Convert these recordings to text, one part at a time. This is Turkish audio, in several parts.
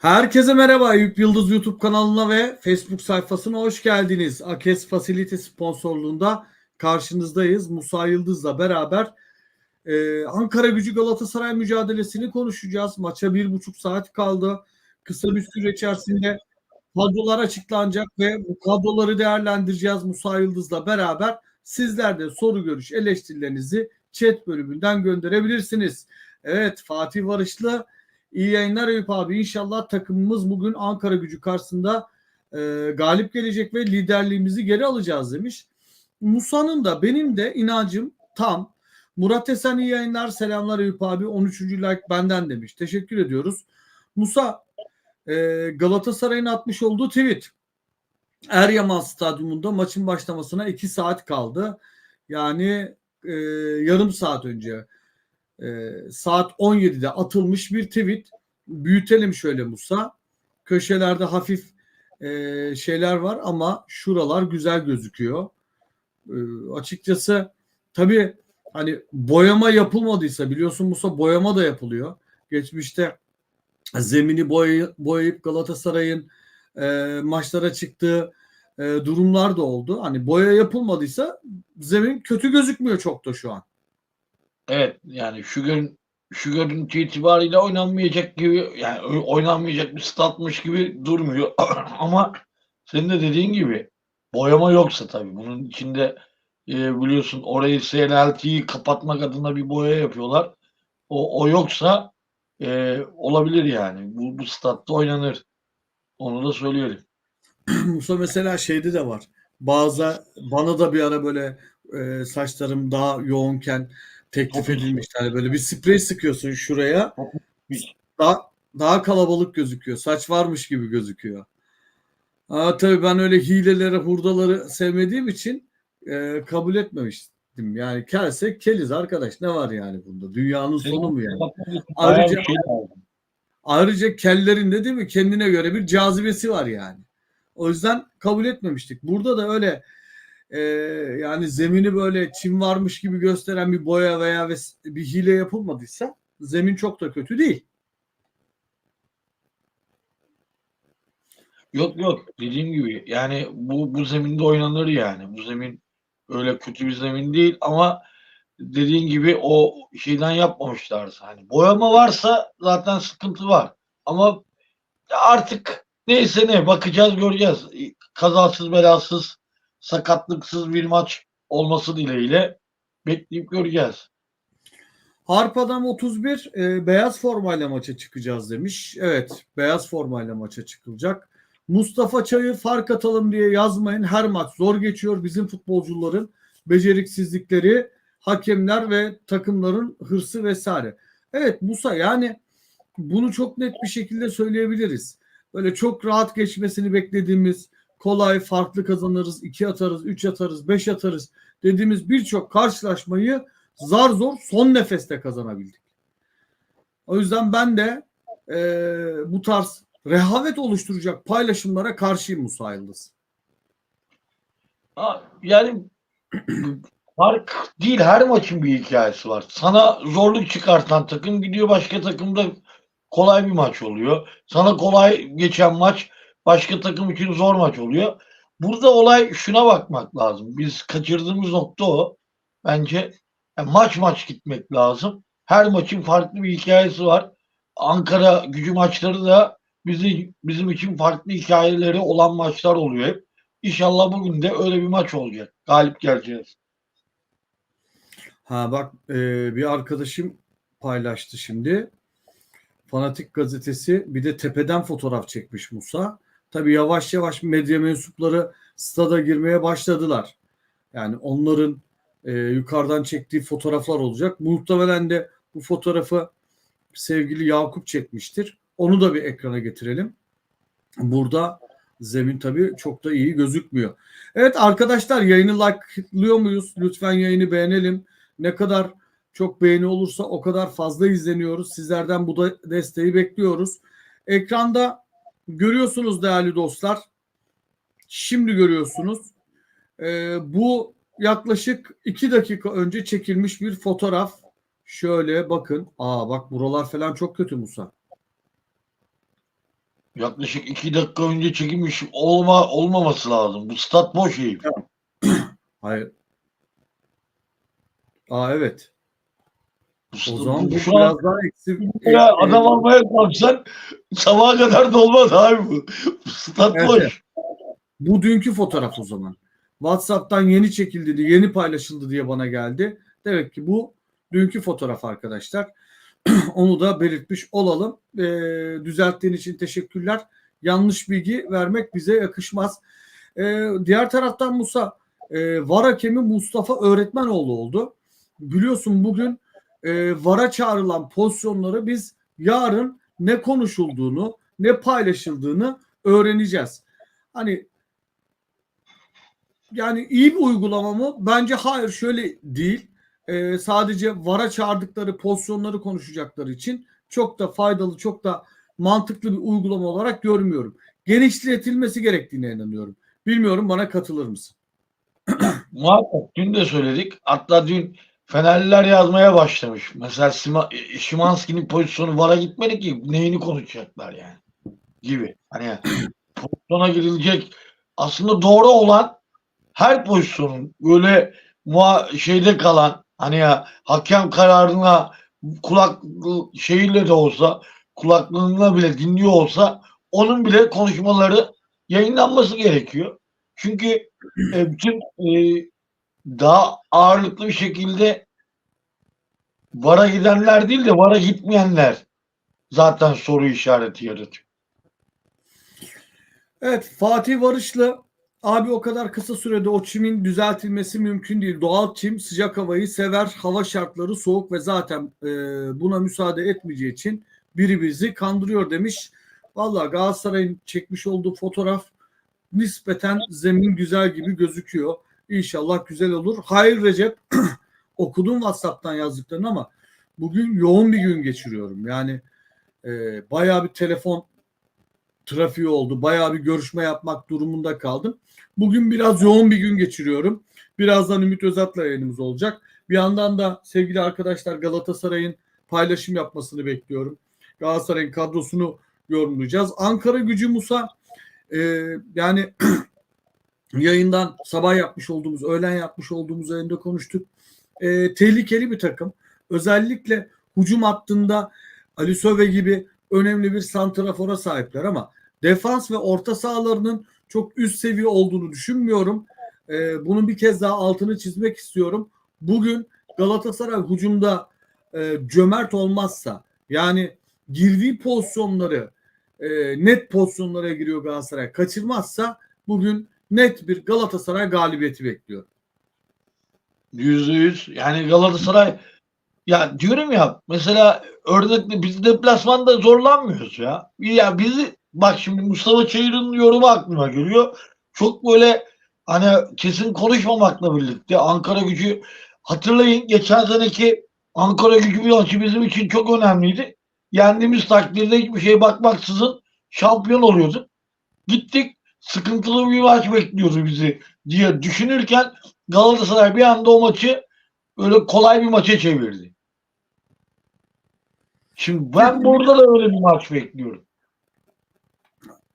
Herkese merhaba. Eyüp Yıldız YouTube kanalına ve Facebook sayfasına hoş geldiniz. Akes Facility sponsorluğunda karşınızdayız. Musa Yıldız'la beraber e, Ankara Gücü Galatasaray mücadelesini konuşacağız. Maça bir buçuk saat kaldı. Kısa bir süre içerisinde kadrolar açıklanacak ve bu kadroları değerlendireceğiz Musa Yıldız'la beraber. Sizler de soru görüş eleştirilerinizi chat bölümünden gönderebilirsiniz. Evet Fatih Varışlı İyi yayınlar Eyüp abi. İnşallah takımımız bugün Ankara gücü karşısında e, galip gelecek ve liderliğimizi geri alacağız demiş. Musa'nın da benim de inancım tam. Murat Esen iyi yayınlar. Selamlar Eyüp abi. 13. like benden demiş. Teşekkür ediyoruz. Musa e, Galatasaray'ın atmış olduğu tweet. Eryaman Stadyumunda maçın başlamasına 2 saat kaldı. Yani e, yarım saat önce e, saat 17'de atılmış bir tweet. Büyütelim şöyle Musa. Köşelerde hafif e, şeyler var ama şuralar güzel gözüküyor. E, açıkçası tabii hani boyama yapılmadıysa biliyorsun Musa boyama da yapılıyor. Geçmişte zemini boyay, boyayıp Galatasaray'ın e, maçlara çıktığı e, durumlar da oldu. Hani boya yapılmadıysa zemin kötü gözükmüyor çok da şu an. Evet yani şu gün şu görüntü itibariyle oynanmayacak gibi yani oynanmayacak bir statmış gibi durmuyor. Ama senin de dediğin gibi boyama yoksa tabii bunun içinde e, biliyorsun orayı SLLT'yi kapatmak adına bir boya yapıyorlar. O, o yoksa e, olabilir yani. Bu, bu statta oynanır. Onu da söyleyelim. Musa mesela şeyde de var. Bazı bana da bir ara böyle e, saçlarım daha yoğunken teklif edilmiş. Yani böyle bir sprey sıkıyorsun şuraya. Daha, daha kalabalık gözüküyor. Saç varmış gibi gözüküyor. Aa, tabii ben öyle hileleri, hurdaları sevmediğim için e, kabul etmemiştim. Yani kelse keliz arkadaş. Ne var yani bunda? Dünyanın sonu mu yani? Ayrıca, ayrıca kellerin de değil mi? Kendine göre bir cazibesi var yani. O yüzden kabul etmemiştik. Burada da öyle e, yani zemini böyle çim varmış gibi gösteren bir boya veya bir hile yapılmadıysa zemin çok da kötü değil. Yok yok dediğim gibi yani bu bu zeminde oynanır yani. Bu zemin öyle kötü bir zemin değil ama dediğin gibi o şeyden yapmamışlar. Hani boyama varsa zaten sıkıntı var. Ama artık neyse ne bakacağız göreceğiz. Kazasız belasız sakatlıksız bir maç olması dileğiyle bekleyip göreceğiz. Harpa'dan 31 e, beyaz formayla maça çıkacağız demiş. Evet beyaz formayla maça çıkılacak. Mustafa Çayır fark atalım diye yazmayın. Her maç zor geçiyor. Bizim futbolcuların beceriksizlikleri, hakemler ve takımların hırsı vesaire. Evet Musa yani bunu çok net bir şekilde söyleyebiliriz. Böyle çok rahat geçmesini beklediğimiz kolay farklı kazanırız, iki atarız, üç atarız, beş atarız dediğimiz birçok karşılaşmayı zar zor son nefeste kazanabildik. O yüzden ben de e, bu tarz rehavet oluşturacak paylaşımlara karşıyım Musa Yıldız. Yani fark değil her maçın bir hikayesi var. Sana zorluk çıkartan takım gidiyor başka takımda kolay bir maç oluyor. Sana kolay geçen maç başka takım için zor maç oluyor. Burada olay şuna bakmak lazım. Biz kaçırdığımız nokta o. Bence yani maç maç gitmek lazım. Her maçın farklı bir hikayesi var. Ankara gücü maçları da bizim bizim için farklı hikayeleri olan maçlar oluyor hep. İnşallah bugün de öyle bir maç olacak. Galip geleceğiz. Ha bak e, bir arkadaşım paylaştı şimdi. Fanatik gazetesi bir de tepeden fotoğraf çekmiş Musa. Tabii yavaş yavaş medya mensupları stada girmeye başladılar. Yani onların e, yukarıdan çektiği fotoğraflar olacak. Muhtemelen de bu fotoğrafı sevgili Yakup çekmiştir. Onu da bir ekrana getirelim. Burada zemin tabii çok da iyi gözükmüyor. Evet arkadaşlar yayını like'lıyor muyuz? Lütfen yayını beğenelim. Ne kadar çok beğeni olursa o kadar fazla izleniyoruz. Sizlerden bu da desteği bekliyoruz. Ekranda görüyorsunuz değerli dostlar. Şimdi görüyorsunuz. Ee, bu yaklaşık iki dakika önce çekilmiş bir fotoğraf. Şöyle bakın. Aa bak buralar falan çok kötü Musa. Yaklaşık iki dakika önce çekilmiş olma olmaması lazım. Bu stat boş Eyüp. Hayır. Aa evet. O zaman bu şu an biraz daha eksi. ya e- adam almaya kalksan sabaha kadar dolmaz abi bu. Stat Evet, boş. Bu dünkü fotoğraf o zaman. WhatsApp'tan yeni çekildi, yeni paylaşıldı diye bana geldi. Demek ki bu dünkü fotoğraf arkadaşlar. Onu da belirtmiş olalım. Ee, düzelttiğin için teşekkürler. Yanlış bilgi vermek bize yakışmaz. Ee, diğer taraftan Musa, e, VAR hakemi Mustafa Öğretmenoğlu oldu. Biliyorsun bugün e, VAR'a çağrılan pozisyonları biz yarın ne konuşulduğunu, ne paylaşıldığını öğreneceğiz. Hani yani iyi bir uygulama mı? Bence hayır şöyle değil. Ee, sadece VAR'a çağırdıkları pozisyonları konuşacakları için çok da faydalı, çok da mantıklı bir uygulama olarak görmüyorum. Genişletilmesi gerektiğine inanıyorum. Bilmiyorum bana katılır mısın? Muhakkak dün de söyledik. Hatta dün Fenerliler yazmaya başlamış. Mesela Sima, Şimanski'nin pozisyonu VAR'a gitmedi ki neyini konuşacaklar yani gibi. Hani pozisyona girilecek aslında doğru olan her pozisyonun böyle şeyde kalan hani ya hakem kararına kulak şeyiyle de olsa kulaklığına bile dinliyor olsa onun bile konuşmaları yayınlanması gerekiyor. Çünkü e, bütün e, daha ağırlıklı bir şekilde VAR'a gidenler değil de VAR'a gitmeyenler zaten soru işareti yaratıyor. Evet Fatih Varışlı abi o kadar kısa sürede o çimin düzeltilmesi mümkün değil. Doğal çim sıcak havayı sever. Hava şartları soğuk ve zaten e, buna müsaade etmeyeceği için biri bizi kandırıyor demiş. Valla Galatasaray'ın çekmiş olduğu fotoğraf nispeten zemin güzel gibi gözüküyor. İnşallah güzel olur. Hayır Recep okudum WhatsApp'tan yazdıklarını ama bugün yoğun bir gün geçiriyorum. Yani e, bayağı bir telefon trafiği oldu. Bayağı bir görüşme yapmak durumunda kaldım. Bugün biraz yoğun bir gün geçiriyorum. Birazdan Ümit Özat'la yayınımız olacak. Bir yandan da sevgili arkadaşlar Galatasaray'ın paylaşım yapmasını bekliyorum. Galatasaray'ın kadrosunu yorumlayacağız. Ankara gücü Musa e, yani yayından sabah yapmış olduğumuz, öğlen yapmış olduğumuz yayında konuştuk. E, tehlikeli bir takım. Özellikle hücum hattında Ali Söve gibi önemli bir santrafora sahipler ama defans ve orta sahalarının çok üst seviye olduğunu düşünmüyorum. Ee, bunun bir kez daha altını çizmek istiyorum. Bugün Galatasaray hücumda e, cömert olmazsa yani girdiği pozisyonları e, net pozisyonlara giriyor Galatasaray kaçırmazsa bugün net bir Galatasaray galibiyeti bekliyor. Yüzde yüz. Yani Galatasaray ya diyorum ya mesela örnekle biz deplasmanda zorlanmıyoruz ya. Ya bizi bak şimdi Mustafa Çayır'ın yorumu aklıma geliyor. Çok böyle hani kesin konuşmamakla birlikte Ankara gücü hatırlayın geçen seneki Ankara gücü bir maçı bizim için çok önemliydi. Yendiğimiz takdirde hiçbir şey bakmaksızın şampiyon oluyorduk. Gittik sıkıntılı bir maç bekliyordu bizi diye düşünürken Galatasaray bir anda o maçı öyle kolay bir maça çevirdi. Şimdi ben burada da öyle bir maç bekliyorum.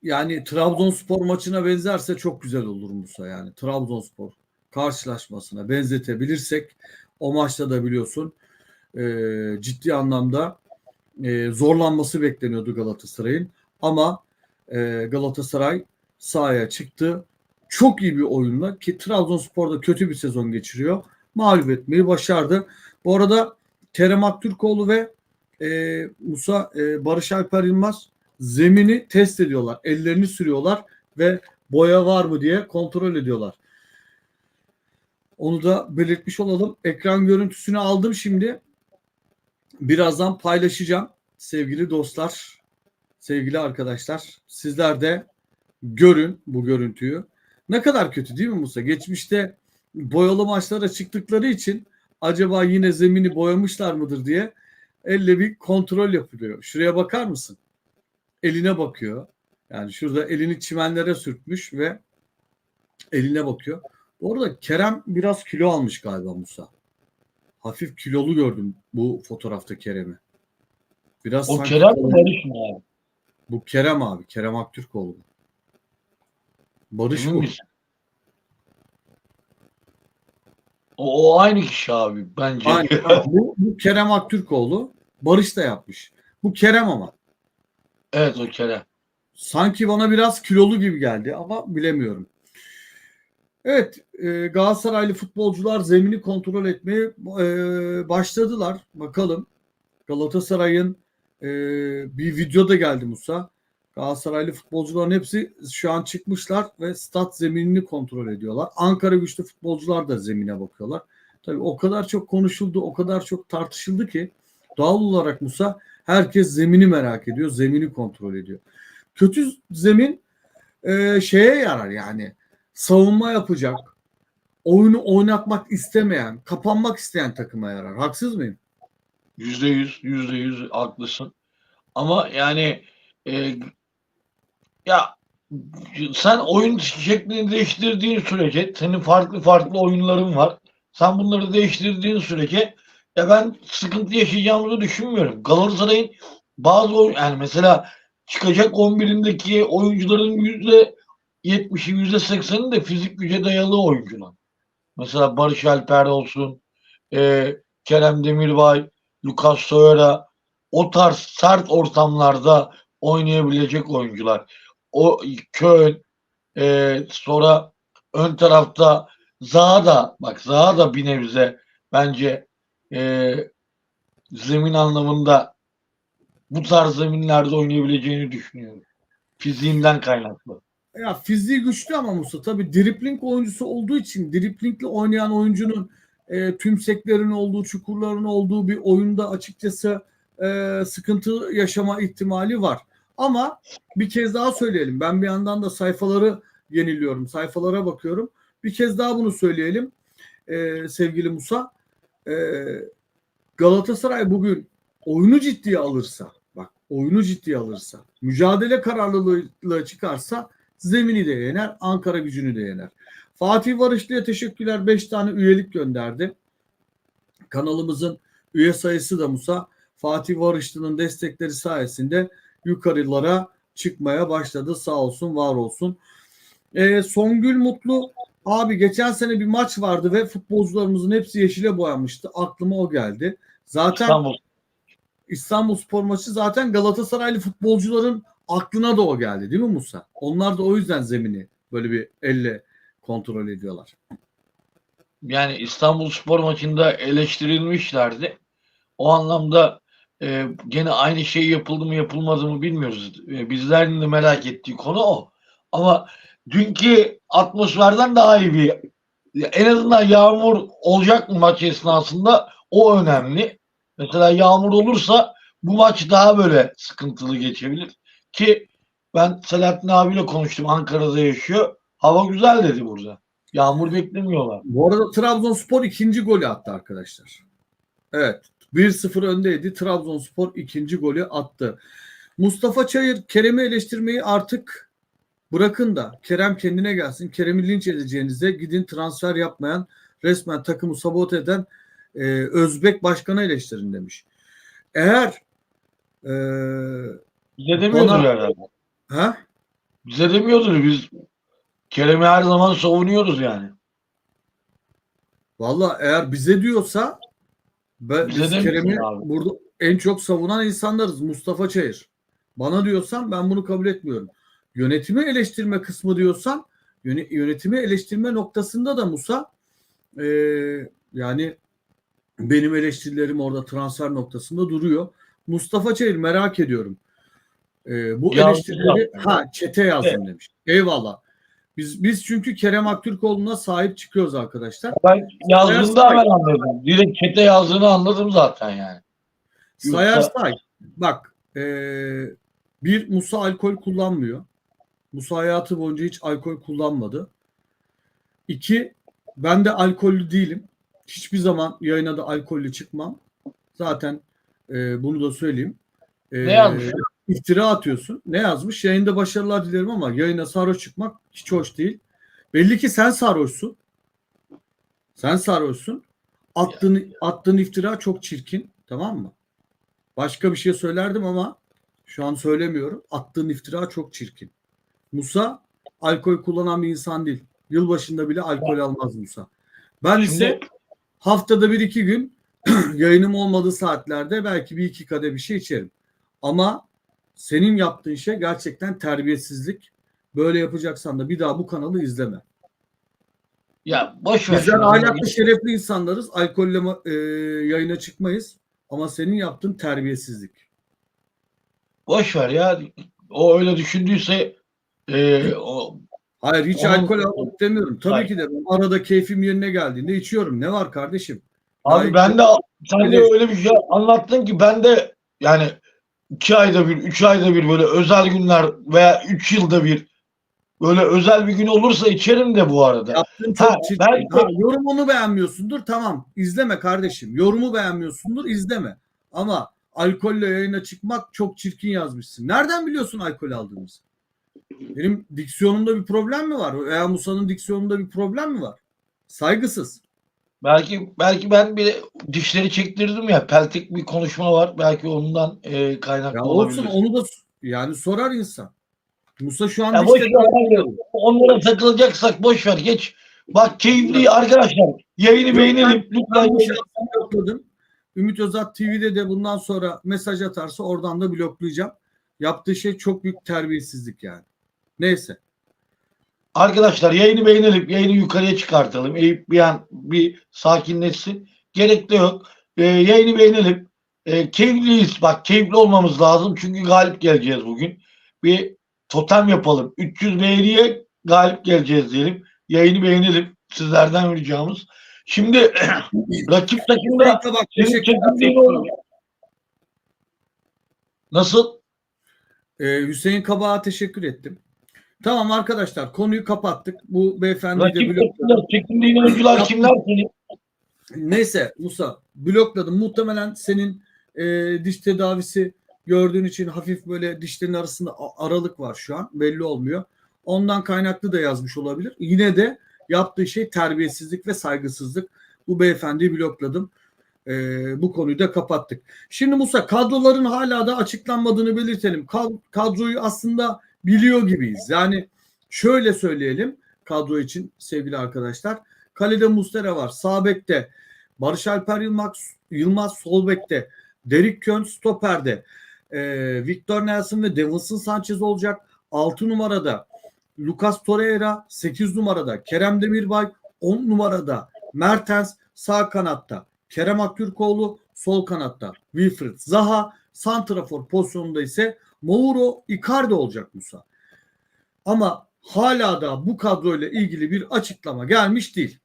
Yani Trabzonspor maçına benzerse çok güzel olur Musa yani. Trabzonspor karşılaşmasına benzetebilirsek o maçta da biliyorsun e, ciddi anlamda e, zorlanması bekleniyordu Galatasaray'ın. Ama e, Galatasaray sahaya çıktı. Çok iyi bir oyunla ki Trabzonspor da kötü bir sezon geçiriyor. Mağlup etmeyi başardı. Bu arada Kerem Aktürkoğlu ve e, Musa e, Barış Alper Yılmaz zemini test ediyorlar. Ellerini sürüyorlar ve boya var mı diye kontrol ediyorlar. Onu da belirtmiş olalım. Ekran görüntüsünü aldım şimdi. Birazdan paylaşacağım. Sevgili dostlar, sevgili arkadaşlar. Sizler de görün bu görüntüyü. Ne kadar kötü değil mi Musa? Geçmişte boyalı maçlara çıktıkları için acaba yine zemini boyamışlar mıdır diye elle bir kontrol yapılıyor. Şuraya bakar mısın? Eline bakıyor. Yani şurada elini çimenlere sürtmüş ve eline bakıyor. Bu arada Kerem biraz kilo almış galiba Musa. Hafif kilolu gördüm bu fotoğrafta Kerem'i. Biraz O Kerem mi Barış mı abi? Bu Kerem abi. Kerem Aktürkoğlu. Barış Emin bu. misin? O, o aynı kişi abi bence. Aynen. bu, bu Kerem Aktürkoğlu. Barış da yapmış. Bu Kerem ama. evet o Kerem. Sanki bana biraz kilolu gibi geldi ama bilemiyorum. Evet, e, Galatasaraylı futbolcular zemini kontrol etmeye e, başladılar. Bakalım. Galatasaray'ın e, bir video da geldi Musa. Galatasaraylı futbolcuların hepsi şu an çıkmışlar ve stat zeminini kontrol ediyorlar. Ankara güçlü futbolcular da zemine bakıyorlar. Tabii o kadar çok konuşuldu, o kadar çok tartışıldı ki doğal olarak Musa herkes zemini merak ediyor, zemini kontrol ediyor. Kötü zemin e, şeye yarar yani savunma yapacak, oyunu oynatmak istemeyen, kapanmak isteyen takıma yarar. Haksız mıyım? Yüzde yüz, yüzde yüz haklısın. Ama yani e, ya sen oyun şeklini değiştirdiğin sürece senin farklı farklı oyunların var. Sen bunları değiştirdiğin sürece ya ben sıkıntı yaşayacağımızı düşünmüyorum. Galatasaray'ın bazı oyun yani mesela çıkacak 11'indeki oyuncuların yüzde 70'i yüzde 80'i de fizik güce dayalı oyuncular. Mesela Barış Alper olsun, e, Kerem Demirbay, Lucas Torreira o tarz sert ortamlarda oynayabilecek oyuncular. O Köln e, sonra ön tarafta Zaha da bak Zaha da bir nebze bence e, zemin anlamında bu tarz zeminlerde oynayabileceğini düşünüyorum. Fiziğinden kaynaklı. Ya fiziği güçlü ama Musa tabii dripling oyuncusu olduğu için driplingle oynayan oyuncunun e, tümseklerin olduğu, çukurların olduğu bir oyunda açıkçası e, sıkıntı yaşama ihtimali var. Ama bir kez daha söyleyelim. Ben bir yandan da sayfaları yeniliyorum. Sayfalara bakıyorum. Bir kez daha bunu söyleyelim. E, sevgili Musa. E, Galatasaray bugün oyunu ciddiye alırsa, bak oyunu ciddiye alırsa, mücadele kararlılığıyla çıkarsa zemini de yener, Ankara gücünü de yener. Fatih Varışlı'ya teşekkürler. 5 tane üyelik gönderdi. Kanalımızın üye sayısı da Musa Fatih Varışlı'nın destekleri sayesinde yukarılara çıkmaya başladı. Sağ olsun, var olsun. Ee, Songül Mutlu abi geçen sene bir maç vardı ve futbolcularımızın hepsi yeşile boyanmıştı. Aklıma o geldi. Zaten İstanbul İstanbul Spor maçı zaten Galatasaraylı futbolcuların aklına da o geldi değil mi Musa? Onlar da o yüzden zemini böyle bir elle kontrol ediyorlar. yani İstanbul Spor maçında eleştirilmişlerdi. O anlamda e, gene aynı şey yapıldı mı yapılmadı mı bilmiyoruz. E, bizlerin de merak ettiği konu o. Ama dünkü atmosferden daha iyi bir en azından yağmur olacak mı maç esnasında o önemli. Mesela yağmur olursa bu maç daha böyle sıkıntılı geçebilir. Ki ben Selahattin abiyle konuştum. Ankara'da yaşıyor. Hava güzel dedi burada. Yağmur beklemiyorlar. Bu arada Trabzonspor ikinci golü attı arkadaşlar. Evet 1-0 öndeydi. Trabzonspor ikinci golü attı. Mustafa Çayır Kerem'i eleştirmeyi artık bırakın da Kerem kendine gelsin. Kerem'i linç edeceğinize gidin transfer yapmayan resmen takımı sabote eden e, Özbek başkanı eleştirin demiş. Eğer e, Bize demiyordur Ona- herhalde. ha? Bize demiyordur. Biz Kerem'i her zaman savunuyoruz yani. Valla eğer bize diyorsa ben, Bize biz Kerem'i burada en çok savunan insanlarız. Mustafa Çayır. Bana diyorsan ben bunu kabul etmiyorum. Yönetimi eleştirme kısmı diyorsan yöne- yönetimi eleştirme noktasında da Musa e, yani benim eleştirilerim orada transfer noktasında duruyor. Mustafa Çayır merak ediyorum. E, bu Yazdı eleştirileri ha çete yazdım demiş. Eyvallah. Biz biz çünkü Kerem Aktürkoğlu'na sahip çıkıyoruz arkadaşlar. Ben yazdığında Sayar- hemen anladım. Direkt çete yazdığını anladım zaten yani. Sayarsay bak eee, bir Musa alkol kullanmıyor. Musa hayatı boyunca hiç alkol kullanmadı. İki ben de alkollü değilim. Hiçbir zaman yayına da alkollü çıkmam. Zaten eee, bunu da söyleyeyim. Eee, Ne yazmış? İftira atıyorsun. Ne yazmış? Yayında başarılar dilerim ama yayına sarhoş çıkmak hiç hoş değil. Belli ki sen sarhoşsun. Sen sarhoşsun. Attığın, attığın iftira çok çirkin. Tamam mı? Başka bir şey söylerdim ama Şu an söylemiyorum. Attığın iftira çok çirkin. Musa alkol kullanan bir insan değil. Yılbaşında bile alkol almaz Musa. Ben ise Şimdi haftada bir iki gün yayınım olmadığı saatlerde belki bir iki kadeh bir şey içerim. Ama senin yaptığın şey gerçekten terbiyesizlik. Böyle yapacaksan da bir daha bu kanalı izleme. ya boş ver. Bizler ahlaklı şerefli insanlarız. Alkolle e, yayına çıkmayız. Ama senin yaptığın terbiyesizlik. Boş ver ya. O öyle düşündüyse e, o Hayır hiç Onun- alkol almak demiyorum. Tabii Hayır. ki de arada keyfim yerine geldiğinde içiyorum. Ne var kardeşim? Abi Hayır. ben de sen de öyle bir şey anlattın ki ben de yani iki ayda bir, üç ayda bir böyle özel günler veya üç yılda bir böyle özel bir gün olursa içerim de bu arada. Yaptığın çok Ha, çirkin. belki- Ha, yorumunu beğenmiyorsundur tamam izleme kardeşim. Yorumu beğenmiyorsundur izleme. Ama alkolle yayına çıkmak çok çirkin yazmışsın. Nereden biliyorsun alkol aldığımızı? Benim diksiyonumda bir problem mi var? Veya Musa'nın diksiyonunda bir problem mi var? Saygısız. Belki belki ben bir dişleri çektirdim ya peltek bir konuşma var. Belki ondan e, kaynaklı Ya olabilir. olsun onu da yani sorar insan. Musa şu an Ya boş ver, Onlara takılacaksak boş ver geç. Bak keyifli arkadaşlar. Yayını beğenelim. Ben Lütfen. bu şahsını blokladım. Ümit Özat TV'de de bundan sonra mesaj atarsa oradan da bloklayacağım. Yaptığı şey çok büyük terbiyesizlik yani. Neyse. Arkadaşlar yayını beğenelim. Yayını yukarıya çıkartalım. Eyüp bir an bir sakinleşsin. Gerek de yok. Ee, yayını beğenelim. Ee, keyifliyiz. Bak keyifli olmamız lazım. Çünkü galip geleceğiz bugün. Bir totem yapalım. 300 beğeniye galip geleceğiz diyelim. Yayını beğenelim. Sizlerden ricamız. Şimdi rakip takımda Bak. Nasıl? Ee, Hüseyin Kabak'a teşekkür ettim. Tamam arkadaşlar konuyu kapattık. Bu beyefendiyi de Rakip blokladım. takımda çekindiğin oyuncular kimler? Neyse Musa blokladım. Muhtemelen senin e, diş tedavisi gördüğün için hafif böyle dişlerin arasında aralık var şu an. Belli olmuyor. Ondan kaynaklı da yazmış olabilir. Yine de yaptığı şey terbiyesizlik ve saygısızlık. Bu beyefendiyi blokladım. E, bu konuyu da kapattık. Şimdi Musa kadroların hala da açıklanmadığını belirtelim. Kad- kadroyu aslında biliyor gibiyiz. Yani şöyle söyleyelim kadro için sevgili arkadaşlar. Kalede Mustera var. Sağ bekte Barış Alper Yılmaz, Yılmaz sol bekte. Derek Kön stoperde. Ee, Victor Nelson ve Davinson Sanchez olacak. 6 numarada Lucas Torreira 8 numarada. Kerem Demirbay 10 numarada. Mertens sağ kanatta. Kerem Aktürkoğlu sol kanatta. Wilfried Zaha santrafor pozisyonunda ise Mauro Icardi olacak Musa. Ama hala da bu kadroyla ilgili bir açıklama gelmiş değil.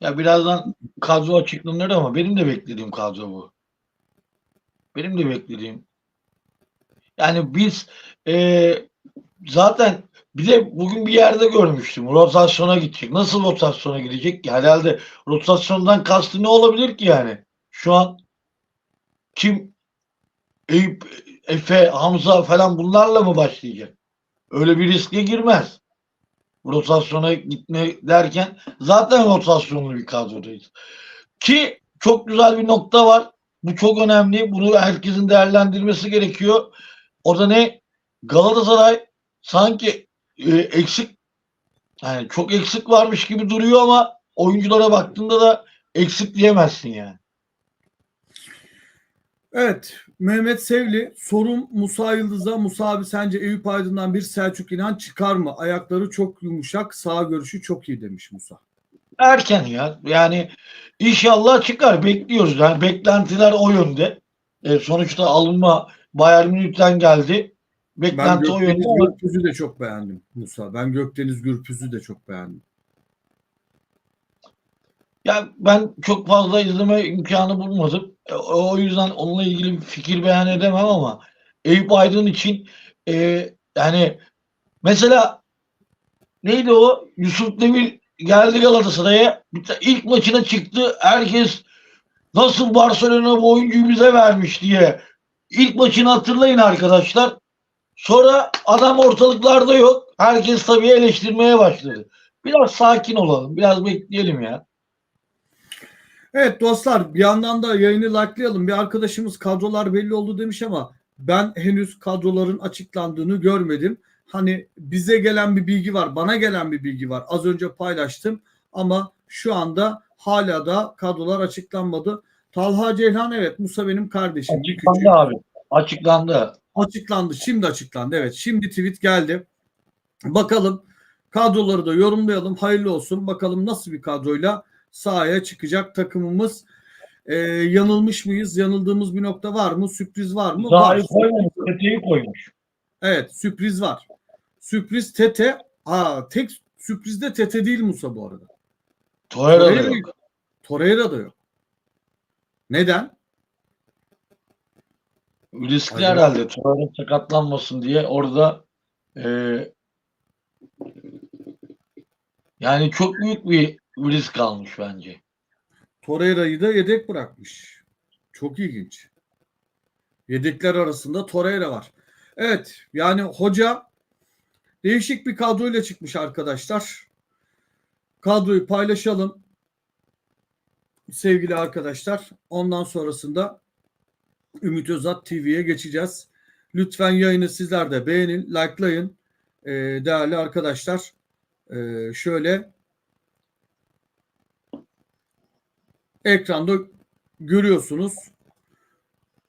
Ya birazdan kadro açıklanır ama benim de beklediğim kadro bu. Benim de beklediğim. Yani biz eee, zaten bir de bugün bir yerde görmüştüm. Rotasyona gidecek. Nasıl rotasyona gidecek? Herhalde rotasyondan kastı ne olabilir ki yani? Şu an kim Eyüp, Efe, Hamza falan bunlarla mı başlayacak? Öyle bir riske girmez. Rotasyona gitme derken zaten rotasyonlu bir kadrodayız. Ki çok güzel bir nokta var. Bu çok önemli. Bunu herkesin değerlendirmesi gerekiyor. O da ne? Galatasaray sanki e, eksik yani çok eksik varmış gibi duruyor ama oyunculara baktığında da eksik diyemezsin yani. Evet Mehmet Sevli sorum Musa Yıldız'a Musa abi sence Eyüp Aydın'dan bir Selçuk İnan çıkar mı? Ayakları çok yumuşak sağ görüşü çok iyi demiş Musa. Erken ya. Yani inşallah çıkar. Bekliyoruz. Yani beklentiler o yönde. E, sonuçta alınma Bayern Münih'ten geldi. Ben Beklenti o yönde. Gökdeniz Gürpüz'ü de çok beğendim Musa. Ben Gökdeniz Gürpüz'ü de çok beğendim. Ya ben çok fazla izleme imkanı bulmadım. E, O yüzden onunla ilgili bir fikir beyan edemem ama Eyüp Aydın için e, yani mesela neydi o? Yusuf Demir geldi Galatasaray'a. İlk maçına çıktı. Herkes nasıl Barcelona bu oyuncuyu bize vermiş diye. İlk maçını hatırlayın arkadaşlar. Sonra adam ortalıklarda yok. Herkes tabii eleştirmeye başladı. Biraz sakin olalım. Biraz bekleyelim ya. Evet dostlar bir yandan da yayını likelayalım. Bir arkadaşımız kadrolar belli oldu demiş ama ben henüz kadroların açıklandığını görmedim. Hani bize gelen bir bilgi var, bana gelen bir bilgi var. Az önce paylaştım ama şu anda hala da kadrolar açıklanmadı. Talha Ceyhan evet Musa benim kardeşim. Açıklandı abi. Açıklandı. Açıklandı. Şimdi açıklandı. Evet. Şimdi tweet geldi. Bakalım kadroları da yorumlayalım. Hayırlı olsun. Bakalım nasıl bir kadroyla sahaya çıkacak takımımız. Ee, yanılmış mıyız? Yanıldığımız bir nokta var mı? Sürpriz var mı? Var. Zaha'yı koymamış. Tete'yi koymuş. Evet. Sürpriz var. Sürpriz Tete. Aa, tek sürpriz de Tete değil Musa bu arada. Torreira da Torreira yok. Torreira da yok. Neden? Riskli Hayır. herhalde. Torreira sakatlanmasın diye orada e, yani çok büyük bir risk almış bence. Torreira'yı da yedek bırakmış. Çok ilginç. Yedekler arasında Torreira var. Evet yani hoca değişik bir kadroyla çıkmış arkadaşlar. Kadroyu paylaşalım. Sevgili arkadaşlar. Ondan sonrasında Ümit Özat TV'ye geçeceğiz. Lütfen yayını sizler de beğenin, likelayın. Ee, değerli arkadaşlar. Ee, şöyle ekranda görüyorsunuz.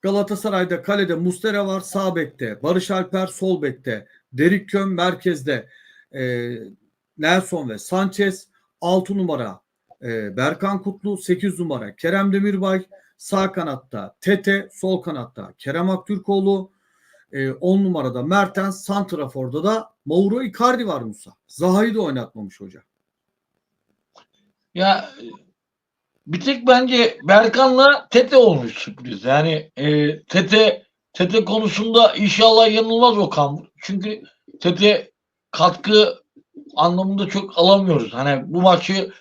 Galatasaray'da kalede Mustera var sağ bekte. Barış Alper sol bekte. Derik Köm merkezde. E, Nelson ve Sanchez 6 numara e, Berkan Kutlu 8 numara Kerem Demirbay sağ kanatta Tete sol kanatta Kerem Aktürkoğlu e, 10 numarada Mertens Santrafor'da da Mauro Icardi var Musa. Zaha'yı da oynatmamış hoca. Ya bir tek bence Berkan'la Tete olmuş sürpriz. Yani e, Tete Tete konusunda inşallah yanılmaz Okan. Çünkü Tete katkı anlamında çok alamıyoruz. Hani bu maçı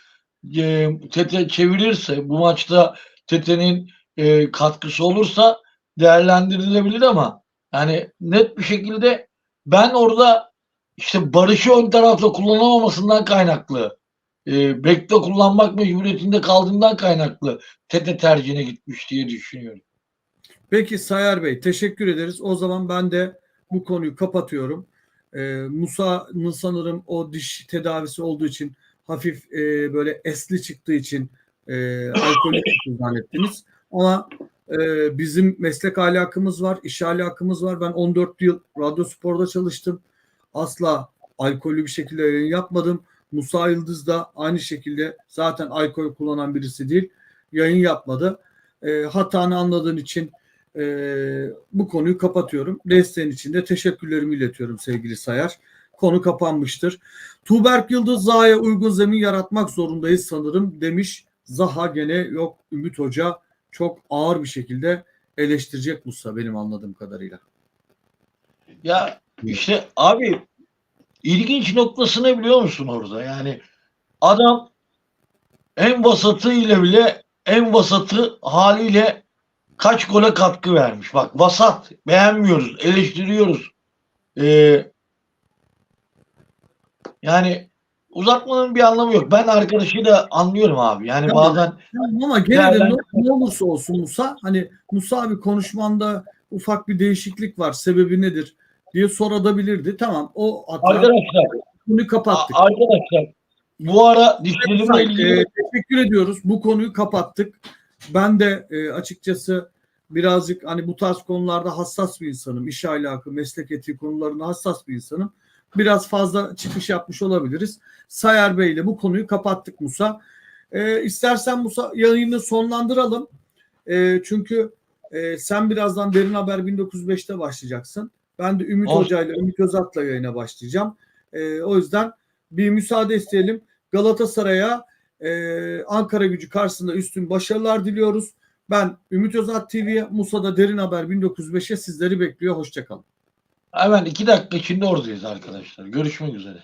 e, Tete çevirirse, bu maçta Tete'nin e, katkısı olursa değerlendirilebilir ama yani net bir şekilde ben orada işte Barış'ı ön tarafta kullanamamasından kaynaklı e, bekte kullanmak mecburiyetinde kaldığından kaynaklı Tete tercihine gitmiş diye düşünüyorum. Peki Sayar Bey teşekkür ederiz. O zaman ben de bu konuyu kapatıyorum. Ee, Musa'nın sanırım o diş tedavisi olduğu için hafif e, böyle esli çıktığı için e, alkolü çıktı zannettiniz. Ama e, bizim meslek ahlakımız var, iş ahlakımız var. Ben 14 yıl radyo sporda çalıştım. Asla alkollü bir şekilde yayın yapmadım. Musa Yıldız da aynı şekilde zaten alkol kullanan birisi değil. Yayın yapmadı. E, hatanı anladığın için e, bu konuyu kapatıyorum. Desteğin için de teşekkürlerimi iletiyorum sevgili Sayar. Konu kapanmıştır. Tuğberk Yıldız Zaha'ya uygun zemin yaratmak zorundayız sanırım demiş. Zaha gene yok Ümit Hoca çok ağır bir şekilde eleştirecek Musa benim anladığım kadarıyla. Ya işte abi ilginç noktası ne biliyor musun orada? Yani adam en vasatı ile bile en vasatı haliyle kaç gole katkı vermiş. Bak vasat beğenmiyoruz, eleştiriyoruz. Ee, yani uzatmanın bir anlamı yok. Ben arkadaşı da anlıyorum abi. Yani Tamam. bazen Tamam ama gene de ne, ne olursa olsun Musa hani Musa abi konuşmanda ufak bir değişiklik var sebebi nedir diye sorabilirdi. Tamam o hata arkadaşlar konuyu kapattık. arkadaşlar bu ara dişlerimle ilgili e, teşekkür ediyoruz. Bu konuyu kapattık. Ben de e, açıkçası birazcık hani bu tarz konularda hassas bir insanım. İş ahlakı, meslek etiği konularında hassas bir insanım. Biraz fazla çıkış yapmış olabiliriz. Sayar Bey ile bu konuyu kapattık Musa. E, istersen Musa yayını sonlandıralım. E, çünkü e, sen birazdan Derin Haber 1905'te başlayacaksın. Ben de Ümit Olsun. Hoca ile Ümit Özat'la yayına başlayacağım. E, o yüzden bir müsaade isteyelim. Galatasaray'a e, Ankara gücü karşısında üstün başarılar diliyoruz. Ben Ümit Özat TV'ye, Musa'da Derin Haber 1905'e sizleri bekliyor. Hoşçakalın. hemen iki dakika içinde oradayız arkadaşlar. Görüşmek üzere.